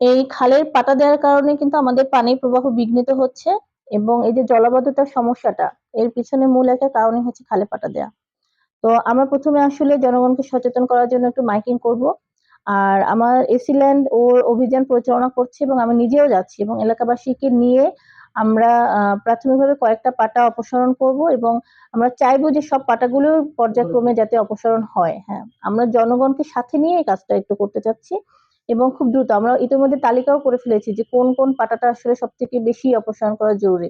এই খালের পাটা দেওয়ার কারণে কিন্তু আমাদের পানির প্রবাহ বিঘ্নিত হচ্ছে এবং এই যে জলাবদ্ধতার সমস্যাটা, এর পিছনে মূল একটা কারণই হচ্ছে খালে পাটা দেওয়া তো আমরা প্রথমে আসলে জনগণকে সচেতন করার জন্য একটু মাইকিং করব। আর আমার এসিল্যান্ড ওর অভিযান পরিচালনা করছে এবং আমি নিজেও যাচ্ছি এবং এলাকাবাসীকে নিয়ে আমরা প্রাথমিকভাবে কয়েকটা পাটা অপসারণ করব এবং আমরা চাইব যে সব পাটাগুলো পর্যায়ক্রমে যাতে অপসারণ হয়। হ্যাঁ আমরা জনগণকে সাথে নিয়ে এই কাজটা একটু করতে চাচ্ছি। এবং খুব দ্রুত। আমরা ইতিমধ্যে তালিকাও করে ফেলেছি যে কোন কোন পাটাটা আসলে সব থেকে বেশি অপসারণ করা জরুরি।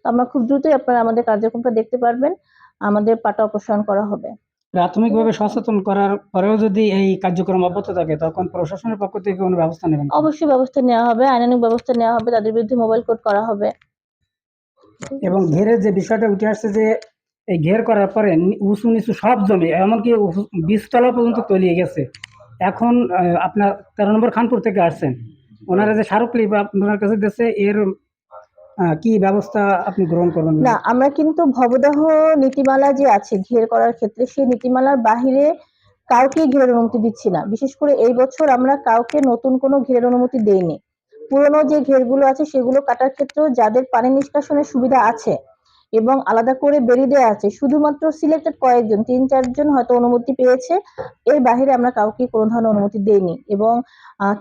তো আমরা খুব দ্রুতই আপনারা আমাদের কার্যক্রমটা দেখতে পারবেন আমাদের পাটা অপসারণ করা হবে। প্রাথমিকভাবে সচেতন করার পরেও যদি এই কার্যক্রম অব্যাহত থাকে তখন প্রশাসনের পক্ষ থেকে কোনো ব্যবস্থা নেবেন অবশ্যই ব্যবস্থা নেওয়া হবে আইনানুগ ব্যবস্থা নেওয়া হবে তাদের বিরুদ্ধে মোবাইল কোড করা হবে। এবং ঘেরের যে বিষয়টা উঠে আসছে যে এই ঘের করার পরে উঁচু নিচু সব জমি এমনকি বীজতলা পর্যন্ত তলিয়ে গেছে। এখন আপনার তেরো নম্বর খানপুর থেকে আসছেন। ওনারা যে স্মারকলি আপনার কাছে দিচ্ছে এর কি ব্যবস্থা আপনি গ্রহণ করবেন? না, আমরা কিন্তু ভবদাহ নীতিমালা যে আছে ঘের করার ক্ষেত্রে, সেই নীতিমালার বাহিরে কাউকে ঘেরের অনুমতি দিচ্ছি না। বিশেষ করে এই বছর আমরা কাউকে নতুন কোনো ঘেরের অনুমতি দেইনি। পুরনো যে ঘেরগুলো আছে, সেগুলো কাটার ক্ষেত্রেও যাদের পানি নিষ্কাশনের সুবিধা আছে এবং আলাদা করে বেরিয়ে দেওয়া আছে। শুধুমাত্র সিলেক্টেড কয়েকজন তিন চারজন হয়তো অনুমতি পেয়েছে। এর বাইরে আমরা কাউকে কোনো ধরনের অনুমতি দেইনি এবং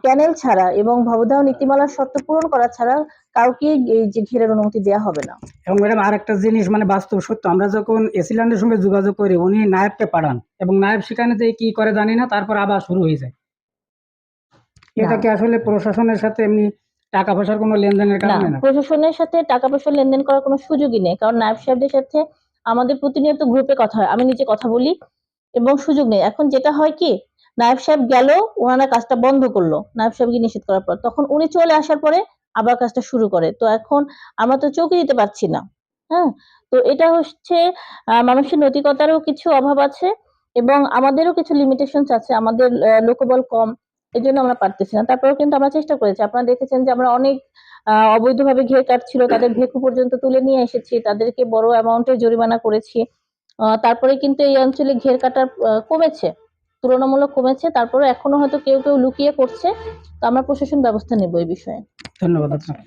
ক্যানেল ছাড়া এবং ভবদাহ নীতিমালার শর্ত পূরণ করা ছাড়া কাউকে এই যে ঘেরের অনুমতি দেওয়া হবে না। এবং ম্যাডাম আর একটা জিনিস মানে বাস্তব সত্য আমরা যখন এসিল্যান্ডের সঙ্গে যোগাযোগ করি উনি নায়েবকে পাঠান এবং নায়েব সেখানে যে কি করে জানি না তারপর আবার শুরু হয়ে যায়। এটা কি আসলে প্রশাসনের সাথে এমনি টাকা পয়সার কোনো লেনদেনের কারণে না? প্রশাসনের সাথে টাকা পয়সা লেনদেন করার কোনো সুযোগই নেই। কারণ নায়ব সাহেবদের সাথে আমাদের প্রতিনিয়ত গ্রুপে কথা হয়। আমি নিজে কথা বলি এবং সুযোগ নেই। এখন যেটা হয় কি নায়ব সাহেব গেল ওনারা কাজটা বন্ধ করল। নায়ব সাহেবকে নিষেধ করার পর। তখন উনি চলে আসার পরে আবার কাজটা শুরু করে। তো এখন আমরা তো চোখে দিতে পারছি না। হ্যাঁ? তো এটা হচ্ছে মানুষের নৈতিকতারও কিছু অভাব আছে এবং আমাদেরও কিছু লিমিটেশনস আছে। আমাদের লোকবল কম। এই জন্য আমরা পারতেছি না। তারপরেও কিন্তু আমরা চেষ্টা করেছি। আপনারা দেখেছেন যে আমরা অনেক অবৈধভাবে ঘের কাটছিল তাদের ভেকু পর্যন্ত তুলে নিয়ে এসেছি তাদেরকে বড় অ্যামাউন্টের জরিমানা করেছি। তারপরে কিন্তু এই অঞ্চলে ঘের কাটার আহ, কমেছে তুলনামূলক কমেছে। তারপরে এখনও হয়তো কেউ কেউ লুকিয়ে করছে। তো আমরা প্রশাসন ব্যবস্থা নেব এই বিষয়ে। ধন্যবাদ আপনাকে।